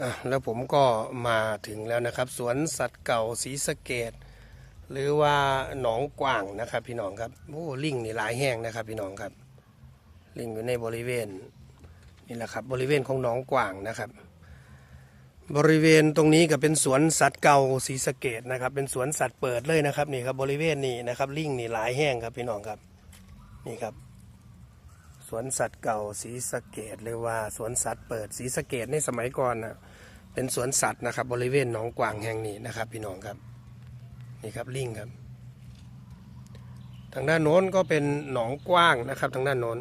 อะแล้วผมก็มาถึงแล้วนะครับ สวนสัตว์เก่าศรีสะเกดหรือว่าหนองกว่างนะครับ พี่น้องครับโอ้ลิงนี่หลายแห้งนะครับ พี่น้องครับ ลิงอยู่ในบริเวณนี่แหละครับบริเวณของหนองกว่างนะครับ บริเวณตรงนี้ก็เป็นสวนสัตว์เก่าศรีสะเกดนะครับ เป็นสวนสัตว์เปิดเลยนะครับนี่ครับบริเวณนี้นะครับ ลิงนี่หลายแห้งครับพี่น้องครับนี่ครับ วนสัตว์เก่าศรีสะเกดหรือว่าสวนสัตว์เปิดศรีสะเกดในสมัยก่อนนะเป็นสวนสัตว์นะครับ บริเวณหนองกวางแห่งนี้นะครับ พี่น้องครับนี่ครับลิงครับ ทางด้านโน้นก็เป็นหนองกว้างนะครับ ทางด้านโน้น